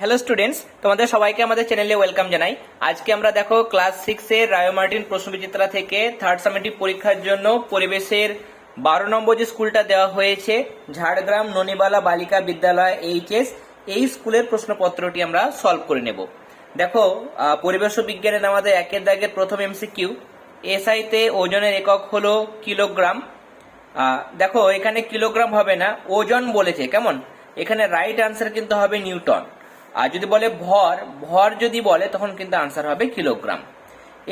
Hello students তোমাদের সবাইকে আমাদের চ্যানেলে ওয়েলকাম জানাই। আজকে আমরা দেখো ক্লাস সিক্স রায় মার্টিন প্রশ্নবিচিত্রা থেকে থার্ড সামেটিভ পরীক্ষার জন্য পরিবেশের বারো নম্বর যে স্কুলটা দেওয়া হয়েছে, ঝাড়গ্রাম ননিবালা বালিকা বিদ্যালয় এইচএস এই স্কুলের প্রশ্নপত্রটি আমরা সলভ করে নেব। দেখো পরিবেশ বিজ্ঞানের আমাদের একের দাগের প্রথম এমসিকিউ এসআইতে ওজনের একক হলো কিলোগ্রাম। দেখো, এখানে কিলোগ্রাম হবে না, ওজন বলেছে, কেমন? এখানে রাইট আনসার কিন্তু হবে নিউটন। আর যদি বলে ভর ভর যদি বলে, তখন কিন্তু আনসার হবে কিলোগ্রাম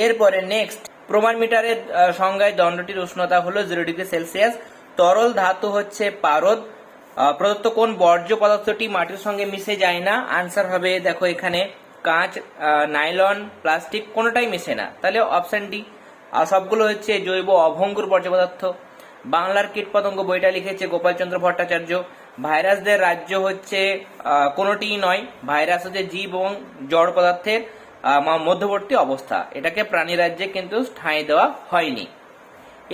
এরপরে নেক্সট প্রমাণ মিটারের সংজ্ঞায় দণ্ডটির উষ্ণতা হলো জিরো ডিগ্রি সেলসিয়াস তরল ধাতু হচ্ছে পারদ প্রদত্ত কোন বর্জ্য পদার্থটি মাটির সঙ্গে মিশে যায় না? আনসার হবে, দেখো এখানে, কাঁচ নাইলন, প্লাস্টিক, কোনোটাই মিশে না। তাহলে অপশন ডি আর সবগুলো হচ্ছে জৈব অভঙ্গুর বর্জ্য পদার্থ। বাংলার কীটপতঙ্গ বইটা লিখেছে গোপালচন্দ্র ভট্টাচার্য। ভাইরাসদের রাজ্য হচ্ছে কোনোটিই নয়। ভাইরাস হচ্ছে জীব এবং জড় পদার্থের মধ্যবর্তী অবস্থা। এটাকে প্রাণী রাজ্যে কিন্তু ঠাঁই দেওয়া হয়নি।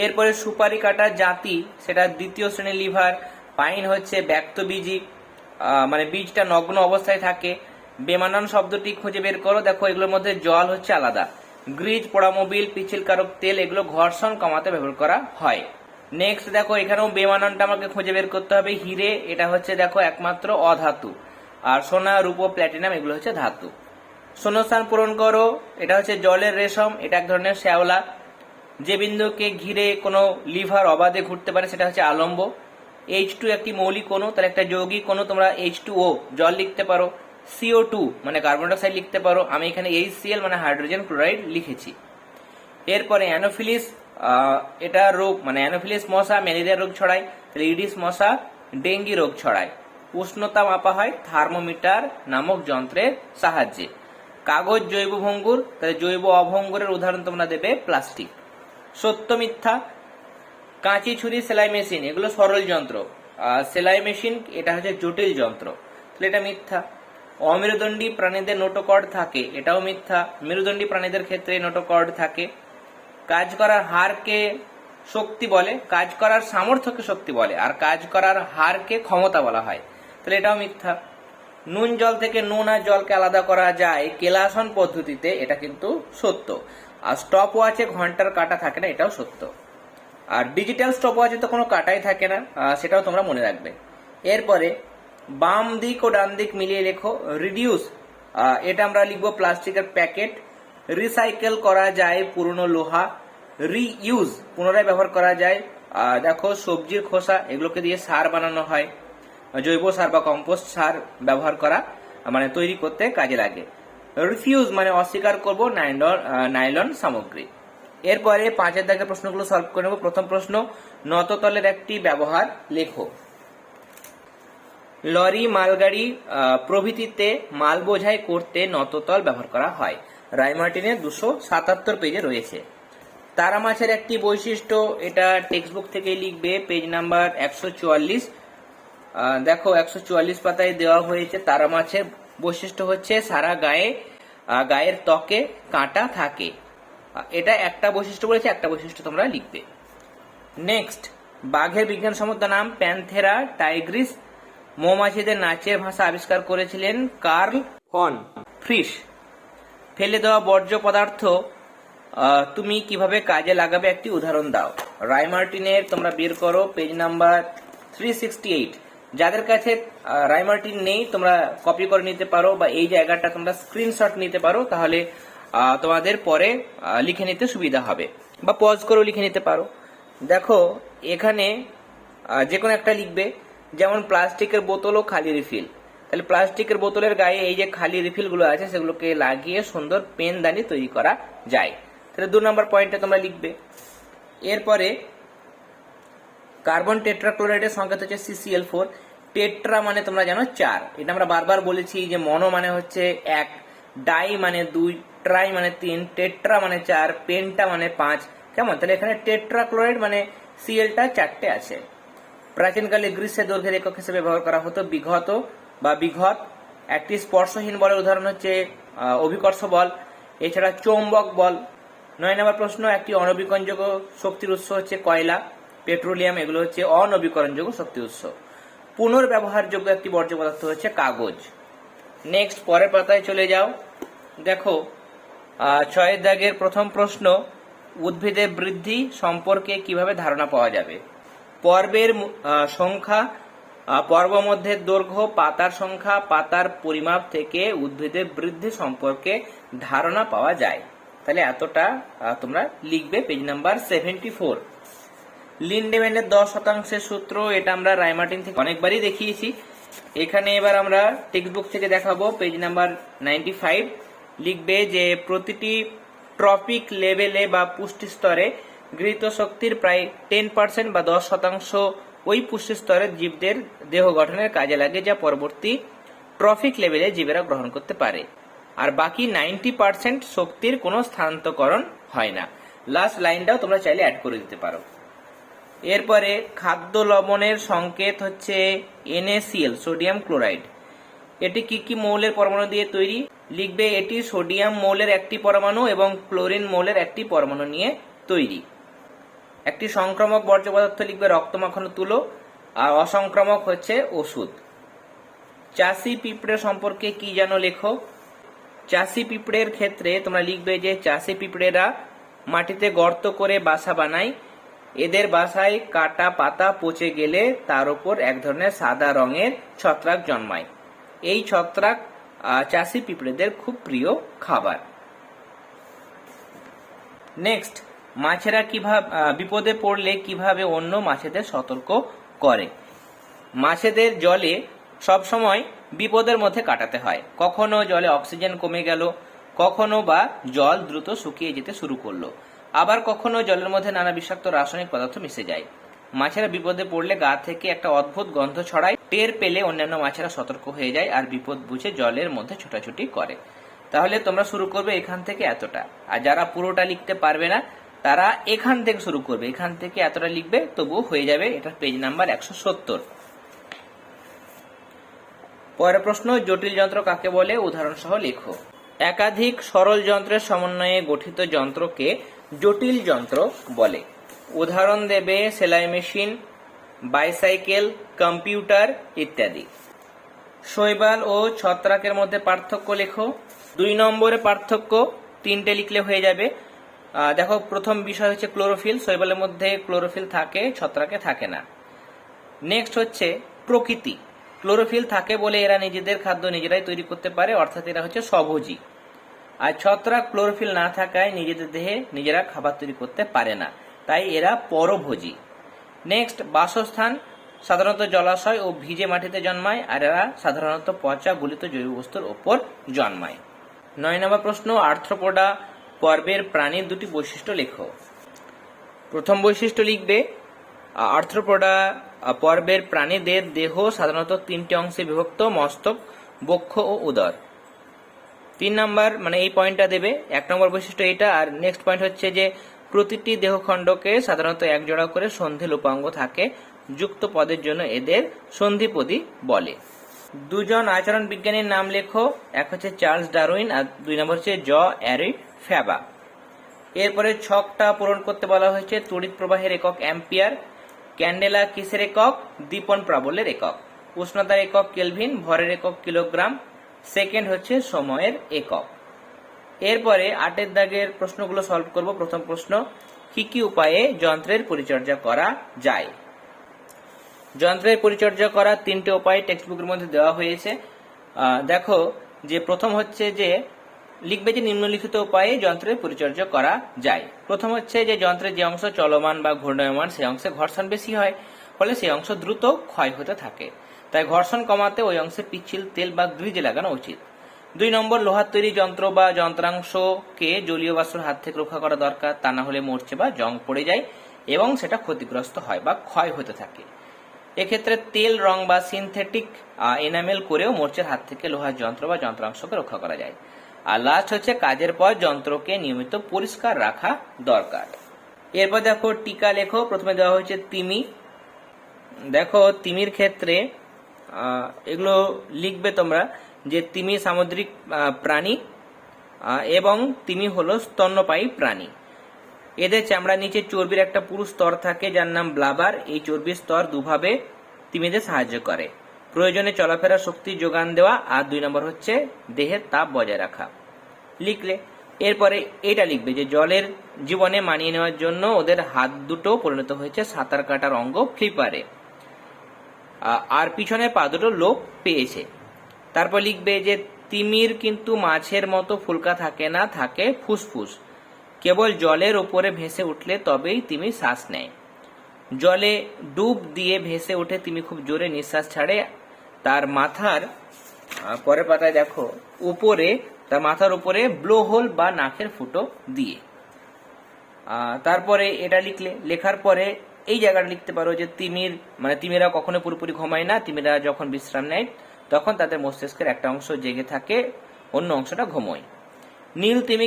এরপরে সুপারি কাটা জাতি, সেটা দ্বিতীয় শ্রেণির লিভার, পাইন হচ্ছে ব্যক্তবীজি মানে বীজটা নগ্ন অবস্থায় থাকে। বেমানান শব্দটি খুঁজে বের করো। দেখো, এগুলোর মধ্যে জল হচ্ছে আলাদা। গ্রিজ, পোড়ামোবিল পিছিল পিছিলকারক তেল, এগুলো ঘর্ষণ কমাতে ব্যবহার করা হয়। নেক্সট দেখো, এখানেও বেমানানটা আমাকে খুঁজে বের করতে হবে। হিরে, এটা হচ্ছে, দেখো, একমাত্র অধাতু। আর সোনা, রূপো প্ল্যাটিনাম এগুলো হচ্ছে ধাতু। শূন্যস্থান পূরণ করো, এটা হচ্ছে জলের রেশম, এটা এক ধরনের শ্যাওলা। যে বিন্দুকে ঘিরে কোনো লিভার অবাধে ঘুরতে পারে, সেটা হচ্ছে আলম্ব। এইচ টু একটি মৌলিক অণু, তাহলে একটা যৌগিক অণু, তোমরা এইচ টু ও জল লিখতে পারো। সিও টু মানে কার্বন ডাইঅক্সাইড লিখতে পারো। আমি এখানে এইচ সিএল মানে হাইড্রোজেন ক্লোরাইড লিখেছি। এরপরে অ্যানোফিলিস এটা রোগ মানে অ্যানোফিলিস মশা, ম্যালেরিয়া রোগ ছড়ায় তাহলে ইডিস মশা, ডেঙ্গি রোগ ছড়ায়। উষ্ণতা মাপা হয় থার্মোমিটার নামক যন্ত্রের সাহায্যে। কাগজ জৈব ভঙ্গুর, তাহলে জৈব অভঙ্গুরের উদাহরণ তোমরা দেবে প্লাস্টিক। সত্য মিথ্যা, কাঁচি, ছুরি, সেলাই মেশিন, এগুলো সরল যন্ত্র। সেলাই মেশিন, এটা হচ্ছে জটিল যন্ত্র। তাহলে এটা মিথ্যা। অমেরুদণ্ডী প্রাণীদের নোটোকর্ড থাকে, এটাও মিথ্যা। মেরুদণ্ডী প্রাণীদের ক্ষেত্রে নোটোকর্ড থাকে। কাজ করার হারকে শক্তি বলে, কাজ করার সামর্থ্যকে শক্তি বলে, আর কাজ করার হারকে ক্ষমতা বলা হয়। তাহলে এটাও মিথ্যা। নুন জল থেকে নুন আর জলকে আলাদা করা যায় কেলাসন পদ্ধতিতে, এটা কিন্তু সত্য। আর স্টপ ওয়াচে ঘণ্টার কাটা থাকে না, এটাও সত্য। আর ডিজিটাল স্টপ ওয়াচে তো কোনো কাটাই থাকে না সেটাও তোমরা মনে রাখবে। এরপরে বাম দিক ও ডান দিক মিলিয়ে লেখো রিডিউস এটা আমরা লিখব প্লাস্টিকের প্যাকেট। রিসাইকেল করা যায় পুরনো লোহা রিইউজ পুনরায় ব্যবহার করা যায়। দেখো, সবজির খোসা, এগুলোকে দিয়ে সার বানানো হয়। জৈব সার বা কম্পোস্ট সার ব্যবহার করা মানে তৈরি করতে কাজে লাগে। রিফিউজ মানে অস্বীকার করব নাইলন সামগ্রী। এরপরে পাঁচের দাগের প্রশ্নগুলো সলভ করে নেব। প্রথম প্রশ্ন, নততলের একটি ব্যবহার লেখো। লরি, মালগাড়ি প্রভৃতিতে মাল বোঝাই করতে নততল ব্যবহার করা হয়। রায়মার্টিনের দুশো সাতাত্তর পেজে রয়েছে। তারা মাছের একটি বৈশিষ্ট্য, এটা টেক্সট বুক থেকে লিখবে পেজ নাম্বার একশো চুয়াল্লিশ। দেখো, একশো চুয়াল্লিশ পাতায় দেওয়া হয়েছে তারা মাছের বৈশিষ্ট্য হচ্ছে সারা গায়ে গায়ের ত্বকে কাঁটা থাকে। এটা একটা বৈশিষ্ট্য বলেছে, একটা বৈশিষ্ট্য তোমরা লিখবে। নেক্সট বাঘের বিজ্ঞানসম্মত নাম প্যান্থেরা টাইগ্রিস। মৌমাছিদের নাচের ভাষা আবিষ্কার করেছিলেন কার্ল ফন ফ্রিস ফেলে দেওয়া বর্জ্য পদার্থ তুমি কীভাবে কাজে লাগাবে একটি উদাহরণ দাও। রায়মার্টিনের তোমরা বের করো page number three sixty eight যাদের কাছে আহ, রায়মার্টিন নেই তোমরা কপি করে নিতে পারো বা এই জায়গাটা তোমরা স্ক্রিনশট নিতে পারো তাহলে তোমাদের পরে লিখে নিতে সুবিধা হবে। বা পজ করেও লিখে নিতে পারো। দেখো এখানে যে কোনো একটা লিখবে যেমন প্লাস্টিকের বোতল ও খালি রিফিল তাহলে প্লাস্টিকের বোতলের গায়ে এই যে খালি রিফিলগুলো আছে সেগুলোকে লাগিয়ে সুন্দর পেনদানি তৈরি করা যায়। তাহলে দু নম্বর পয়েন্টে তোমরা লিখবে। এরপরে কার্বন টেট্রাক্লোরাইডের সংকেত হচ্ছে সিসিএল ফোর টেট্রা মানে তোমরা জানো চার। এটা আমরা বারবার বলেছি যে মনো মানে হচ্ছে এক ডাই মানে দুই ট্রাই মানে তিন টেট্রা মানে চার পেন্টা মানে পাঁচ। কেমন? তাহলে এখানে টেট্রাক্লোরাইড মানে সিএলটা চারটে আছে। প্রাচীনকালে গ্রীষ্মের দৈর্ঘ্যের একক হিসেবে ব্যবহার করা হতো বিঘত বা বিঘত একটি স্পর্শহীন বলের উদাহরণ হচ্ছে অভিকর্ষ বল, এছাড়া চৌম্বক বল। নয় নম্বর প্রশ্ন, একটি অনবীকরণযোগ্য শক্তির উৎস হচ্ছে কয়লা, পেট্রোলিয়াম, এগুলো হচ্ছে অনবীকরণযোগ্য শক্তি উৎস। পুনর্ব্যবহারযোগ্য একটি বর্জ্য পদার্থ হচ্ছে কাগজ। নেক্সট পরের পাতায় চলে যাও। দেখো ছয়ের দাগের প্রথম প্রশ্ন, উদ্ভিদের বৃদ্ধি সম্পর্কে কীভাবে ধারণা পাওয়া যাবে? পর্বের সংখ্যা পর্ব মধ্যে দৈর্ঘ্য, পাতার সংখ্যা, পাতার পরিমাপ থেকে উদ্ভিদের বৃদ্ধি সম্পর্কে ধারণা পাওয়া যায়। তাহলে এতটা তোমরা লিখবে। পেজ নাম্বার সেভেন্টি ফোর লিন্ডেম্যানের দশ শতাংশের সূত্র, এটা আমরা রায়মার্টিন থেকে অনেকবারই দেখিয়েছি। এখানে এবার আমরা টেক্সট বুক থেকে দেখাবো। পেজ নাম্বার নাইনটি ফাইভ লিখবে যে, প্রতিটি ট্রপিক লেভেলে বা পুষ্টি স্তরে গৃহীত শক্তির প্রায় টেন পার্সেন্ট বা দশ শতাংশ ওই পুষ্টি স্তরের জীবদের দেহ গঠনের কাজে লাগে, যা পরবর্তী ট্রফিক লেভেলে জীবেরা গ্রহণ করতে পারে। আর বাকি নাইনটি পার্সেন্ট শক্তির কোনো স্থানান্তকরণ হয় না। লাস্ট লাইনটাও তোমরা চাইলে অ্যাড করে দিতে পারো। এরপরে খাদ্য লবণের সংকেত হচ্ছে NaCl সোডিয়াম ক্লোরাইড এটি কি কি মৌলের পরমাণু দিয়ে তৈরি? লিখবে এটি সোডিয়াম মৌলের একটি পরমাণু এবং ক্লোরিন মৌলের একটি পরমাণু নিয়ে তৈরি। একটি সংক্রামক বর্জ্য পদার্থ লিখবে রক্ত মাখানো তুলো, আর অসংক্রামক হচ্ছে ওষুধ। চাষি পিঁপড়ে সম্পর্কে কি জানো লেখো? চাষি পিঁপড়ের ক্ষেত্রে তোমরা লিখবে যে চাষি পিঁপড়েরা মাটিতে গর্ত করে বাসা বানায়। এদের বাসায় কাটা পাতা পচে গেলে তার উপর এক ধরনের সাদা রঙের ছত্রাক জন্মায়। এই ছত্রাক চাষি পিঁপড়েদের খুব প্রিয় খাবার। নেক্সট মাছেরা কীভাবে বিপদে পড়লে কীভাবে অন্য মাছেদের সতর্ক করে? মাছেদের জলে সব সময় বিপদের মধ্যে কাটাতে হয়। কখনো জলে অক্সিজেন কমে গেল, কখনো বা জল দ্রুত শুকিয়ে যেতে শুরু করল। আবার কখনো জলের মধ্যে নানা বিষাক্ত রাসায়নিক পদার্থ মিশে যায়। মাছেরা বিপদে পড়লে গা থেকে একটা অদ্ভুত গন্ধ ছড়ায়, টের পেলে অন্যান্য মাছেরা সতর্ক হয়ে যায় আর বিপদ বুঝে জলের মধ্যে ছোটাছুটি করে। তাহলে তোমরা শুরু করবে এখান থেকে এতটা। আর যারা পুরোটা লিখতে পারবে না, তারা এখান থেকে শুরু করবে। এখান থেকে এতটা লিখবে, তবুও হয়ে যাবে এটা পেজ নাম্বার একশো সত্তর। পরের প্রশ্ন, জটিল যন্ত্র কাকে বলে? উদাহরণ সহ লেখো। একাধিক সরল যন্ত্রের সমন্বয়ে গঠিত যন্ত্রকে জটিল যন্ত্র বলে। উদাহরণ দেবে সেলাই মেশিন, বাইসাইকেল, কম্পিউটার ইত্যাদি। শৈবাল ও ছত্রাকের মধ্যে পার্থক্য লেখো। দুই নম্বরে পার্থক্য, তিনটে লিখলে হয়ে যাবে। দেখো, প্রথম বিষয় হচ্ছে ক্লোরোফিল। শৈবালের মধ্যে ক্লোরোফিল থাকে, ছত্রাকে থাকে না। নেক্সট হচ্ছে প্রকৃতি। ক্লোরোফিল থাকে বলে এরা নিজেদের খাদ্য নিজেরাই তৈরি করতে পারে, অর্থাৎ এরা হচ্ছে স্বভোজী। আর ছত্রাক ক্লোরোফিল না থাকায় নিজেদের দেহে নিজেরা খাবার তৈরি করতে পারে না, তাই এরা পরভোজী। নেক্সট, বাসস্থান, সাধারণত জলাশয় ও ভিজে মাটিতে জন্মায়, আর এরা সাধারণত পচা গলিত জৈব বস্তুর ওপর জন্মায়। নয় নম্বর প্রশ্ন, আর্থ্রোপোডা পর্বের প্রাণীর দুটি বৈশিষ্ট্য লেখো। প্রথম বৈশিষ্ট্য লিখবে আর্থ্রোপোডা পর্বের প্রাণীদের দেহ সাধারণত তিনটি অংশে বিভক্ত, মস্তক, বক্ষ ও উদর। তিন নাম্বার মানে এই পয়েন্টটা দেবে, এক নম্বর বৈশিষ্ট্য এটা, আর নেক্সট পয়েন্ট হচ্ছে যে প্রতিটি দেহখণ্ডকে সাধারণত এক জোড়া করে সন্ধি লোপাঙ্গ থাকে, যুক্ত পদের জন্য এদের সন্ধিপদী বলে। দুজন আচরণ বিজ্ঞানীর নাম লেখো, এক হচ্ছে চার্লস ডারউইন আর দুই নম্বর হচ্ছে জ. অ্যারি ফ্যাবা। এরপরে ছকটা পূরণ করতে বলা হয়েছে, তড়িৎ প্রবাহের একক অ্যাম্পিয়ার ক্যান্ডেলা কিসের একক? দীপন প্রাবল্যের একক। উষ্ণতার একক কেলভিন, ভরের একক কিলোগ্রাম। সেকেন্ড হচ্ছে সময়ের একক। এরপরে আটের দাগের প্রশ্নগুলো সলভ করব। প্রথম প্রশ্ন, কি কি উপায়ে যন্ত্রের পরিচর্যা করা যায়? যন্ত্রের পরিচর্যা করা তিনটে উপায় টেক্সট বুকের মধ্যে দেওয়া হয়েছে। দেখো, যে প্রথম হচ্ছে যে লিখবে যে নিম্নলিখিত উপায়ে যন্ত্রের পরিচর্যা করা যায়। প্রথম হচ্ছে যে যন্ত্রের যে অংশ চলমান বা ঘূর্ণায়মান, সেই অংশে ঘর্ষণ বেশি হয়, ফলে সেই অংশ দ্রুত ক্ষয় হতে থাকে। তাই ঘর্ষণ কমাতে ওই অংশে পিচ্ছিল তেল বা গ্রিজ লাগানো উচিত। দুই নম্বর, লোহার তৈরি যন্ত্র বা যন্ত্রাংশকে জলীয় বাষ্পের হাত থেকে রক্ষা করা দরকার, তা না হলে মরছে বা জং পড়ে যায় এবং সেটা ক্ষতিগ্রস্ত হয় বা ক্ষয় হতে থাকে। এক্ষেত্রে তেল, রং বা সিনথেটিক এনামেল করেও মোর্চের হাত থেকে লোহার যন্ত্র বা যন্ত্রাংশকে রক্ষা করা যায়। আর লাস্ট হচ্ছে কাজের পর যন্ত্রকে নিয়মিত পরিষ্কার রাখা দরকার। এরপর দেখো টিকা লেখো, প্রথমে দেওয়া হয়েছে তিমি। দেখো তিমির ক্ষেত্রে এগুলো লিখবে তোমরা যে তিমি সামুদ্রিক প্রাণী এবং তিমি হলো স্তন্যপায়ী প্রাণী। এদের চামড়ার নিচে চর্বির একটা পুরু স্তর থাকে যার নাম ব্লাবার। এই চর্বির স্তর দুভাবে তিমিদের সাহায্য করে। প্রয়োজনে চলাফেরা শক্তি যোগান দেওয়া আর দুই নম্বর হচ্ছে দেহের তাপ বজায় রাখা। লিখলে। এরপরে এটা লিখবে যে জলের জীবনে মানিয়ে নেওয়ার জন্য ওদের হাত দুটো পরিণত হয়েছে সাঁতার কাটার অঙ্গ ফ্লিপারে। আর পিছনে পা দুটো লোপ পেয়েছে। তারপর লিখবে যে তিমির কিন্তু মাছের মতো ফুলকা থাকে না, থাকে ফুসফুস। কেবল জলের ওপরে ভেসে উঠলে তবেই তিমি শ্বাস নেয়। জলে ডুব দিয়ে ভেসে ওঠে তিমি খুব জোরে নিঃশ্বাস ছাড়ে তার মাথার পরের পাতায় দেখো, উপরে, তার মাথার উপরে ব্লো হোল বা নাকের ফুটো দিয়ে। তারপরে এটা লিখলে, লেখার পরে এই জায়গাটা লিখতে পারো যে তিমির মানে তিমিরা কখনো পুরোপুরি ঘুমায় না, তিমিরা যখন বিশ্রাম নেয়, তখন তাদের মস্তিষ্কের একটা অংশ জেগে থাকে, অন্য অংশটা ঘুমোয়। নীল তিমি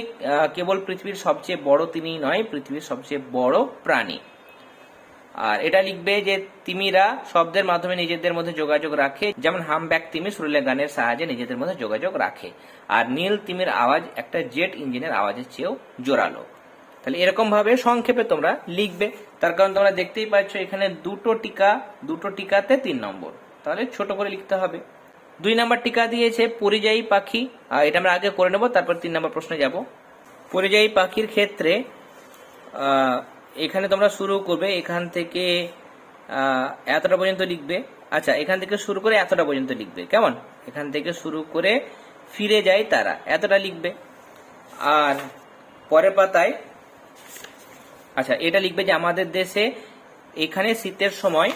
কেবল পৃথিবীর সবচেয়ে বড় তিমি নয়, পৃথিবীর সবচেয়ে বড় প্রাণী। আর এটা লিখবে যে তিমিরা শব্দের মাধ্যমে নিজেদের মধ্যে যোগাযোগ রাখে। যেমন হামব্যাক তিমি সুরলে গানের সাহায্যে নিজেদের মধ্যে যোগাযোগ রাখে। আর নীল তিমির আওয়াজ একটা জেট ইঞ্জিনের আওয়াজের চেয়েও জোরালো। তাহলে এরকম ভাবে সংক্ষেপে তোমরা লিখবে। তার কারণ তোমরা দেখতেই পাচ্ছ, এখানে দুটো টিকা, দুটো টিকাতে তিন নম্বর। তাহলে ছোট করে লিখতে হবে। দুই নম্বর টিকা দিয়েছে, পরিযায়ী পাখি। আর এটা আমরা আগে করে নেব, তারপর তিন নম্বর প্রশ্নে যাব। পরিযায়ী পাখির ক্ষেত্রে এখানে তোমরা শুরু করবে, এখান থেকে এতটা পর্যন্ত লিখবে। আচ্ছা এখান থেকে শুরু করে এতটা পর্যন্ত লিখবে, কেমন? এখান থেকে শুরু করে ফিরে যায় তারা, এতটা লিখবে। আর পরের পাতায় আচ্ছা এটা লিখবে যে আমাদের দেশে এখানে শীতের সময়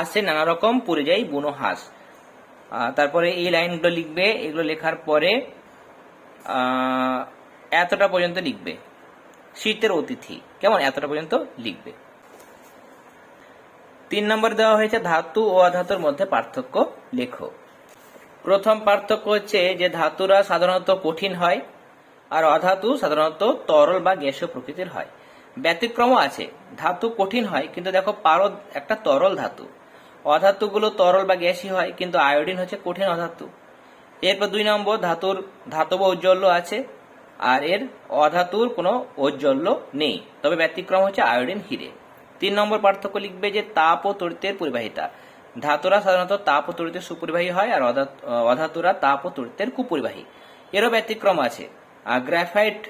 আসে নানা রকম পরিযায়ী বুনো হাঁস। তারপরে এই লাইনগুলো লিখবে, এগুলো লেখার পরে এতটা পর্যন্ত লিখবে। শীতের অতিথি। কেমন? এতটা পর্যন্ত লিখবে। তিন নম্বর দেওয়া হয়েছে, ধাতু ও অধাতুর মধ্যে পার্থক্য লেখো। প্রথম পার্থক্য হচ্ছে যে ধাতুরা সাধারণত কঠিন হয় আর অধাতু সাধারণত তরল বা গ্যাসীয় প্রকৃতির হয়। ব্যতিক্রমও আছে। ধাতু কঠিন হয়, কিন্তু দেখো পারদ একটা তরল ধাতু। অধাতুগুলো তরল বা গ্যাসী হয়, কিন্তু আয়োডিন হচ্ছে কঠিন অধাতু। এরপর দুই নম্বর, ধাতুর ধাতব ঔজ্জ্বল্য আছে। আর এর অধাতুর কোনো ঔজ্জ্বল্য নেই। তবে ব্যতিক্রম হচ্ছে আয়োডিন হিরে। তিন নম্বর পার্থক্য লিখবে যে তাপ ও তড়িতের পরিবাহিতা। ধাতুরা সাধারণত তাপ ও তড়িতের সুপরিবাহী হয় আর অধাত- অধাতুরা তাপ ও তড়িতের কুপরিবাহী। এরও ব্যতিক্রম আছে। আর গ্রাফাইট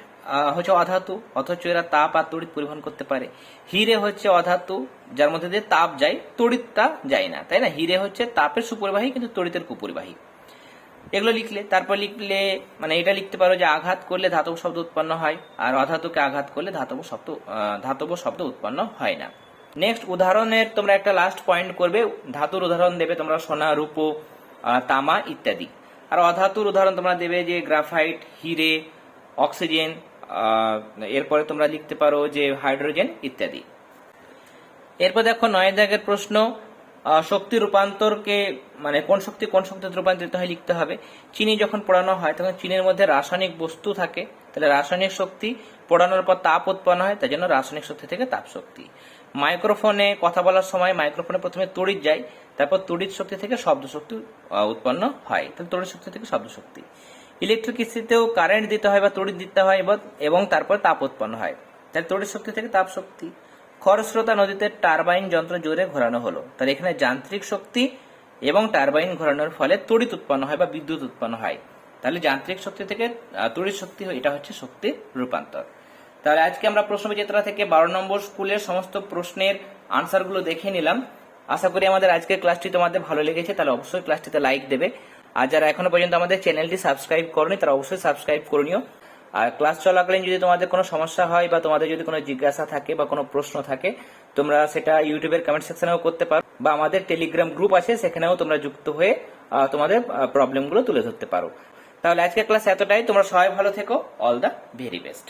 হচ্ছে অধাতু, অথচ এরা তাপ আর তড়িৎ পরিবহন করতে পারে। হিরে হচ্ছে অধাতু, যার মধ্যে দিয়ে তাপ যায়, তড়িৎটা যায় না। তাই না? হিরে হচ্ছে তাপের সুপরিবাহী কিন্তু তড়িতের কুপরিবাহী। এগুলো লিখলে, তারপর লিখলে মানে এটা লিখতে পারো যে আঘাত করলে ধাতব শব্দ উৎপন্ন হয়, আর অধাতুকে আঘাত করলে ধাতব শব্দ ধাতব শব্দ উৎপন্ন হয় না। নেক্সট উদাহরণের তোমরা একটা লাস্ট পয়েন্ট করবে, ধাতুর উদাহরণ দেবে তোমরা সোনা, রূপো তামা ইত্যাদি। আর অধাতুর উদাহরণ তোমরা দেবে যে গ্রাফাইট, হিরে, অক্সিজেন এরপরে তোমরা লিখতে পারো যে হাইড্রোজেন ইত্যাদি। এরপর দেখো নয় দাগের প্রশ্ন শক্তি রূপান্তরকে মানে কোন শক্তি, কোন শক্তিতে রূপান্তরিত হয় লিখতে হবে। চিনি যখন পোড়ানো হয়, তখন চিনির মধ্যে রাসায়নিক বস্তু থাকে। তাহলে রাসায়নিক শক্তি পোড়ানোর পর তাপ উৎপন্ন হয় তার জন্য রাসায়নিক শক্তি থেকে তাপ শক্তি। মাইক্রোফোনে কথা বলার সময় মাইক্রোফোনে প্রথমে তড়িৎ যায়, তারপর তড়িৎ শক্তি থেকে শব্দ শক্তি উৎপন্ন হয়। তাহলে তড়িৎ শক্তি থেকে শব্দ শক্তি। ইলেকট্রিসিটিতেও কারেন্ট দিতে হয় বা তড়িৎ দিতে হয়, এবং তারপর তাপ উৎপন্ন হয়। তাহলে তড়িৎ শক্তি থেকে তাপ শক্তি। খরস্রোতা নদীতে টারবাইন যন্ত্র জোরে ঘোরানো হলো। তাহলে এখানে যান্ত্রিক শক্তি এবং টারবাইন ঘোরানোর ফলে তড়িৎ উৎপন্ন হয় বা বিদ্যুৎ উৎপন্ন হয়। তাহলে যান্ত্রিক শক্তি থেকে তড়িৎ শক্তি এটা হচ্ছে শক্তির রূপান্তর। তাহলে আজকে আমরা প্রশ্ন বিজেতা থেকে বারো নম্বর স্কুলের সমস্ত প্রশ্নের আনসারগুলো দেখে নিলাম। আশা করি আমাদের আজকের ক্লাসটি তোমাদের ভালো লেগেছে, তাহলে অবশ্যই ক্লাসটিতে লাইক দেবে। আর যারা এখনও পর্যন্ত আমাদের চ্যানেলটি সাবস্ক্রাইব করনি, তারা অবশ্যই সাবস্ক্রাইব করে নিও। আর ক্লাস চলাকালীন যদি তোমাদের কোনো সমস্যা হয় বা তোমাদের যদি কোনো জিজ্ঞাসা থাকে বা কোনো প্রশ্ন থাকে, তোমরা সেটা ইউটিউবের কমেন্ট সেকশনেও করতে পারো বা আমাদের টেলিগ্রাম গ্রুপ আছে, সেখানেও তোমরা যুক্ত হয়ে তোমাদের প্রবলেমগুলো তুলে ধরতে পারো। তাহলে আজকের ক্লাস এতটাই। তোমরা সবাই ভালো থেকো। All the very best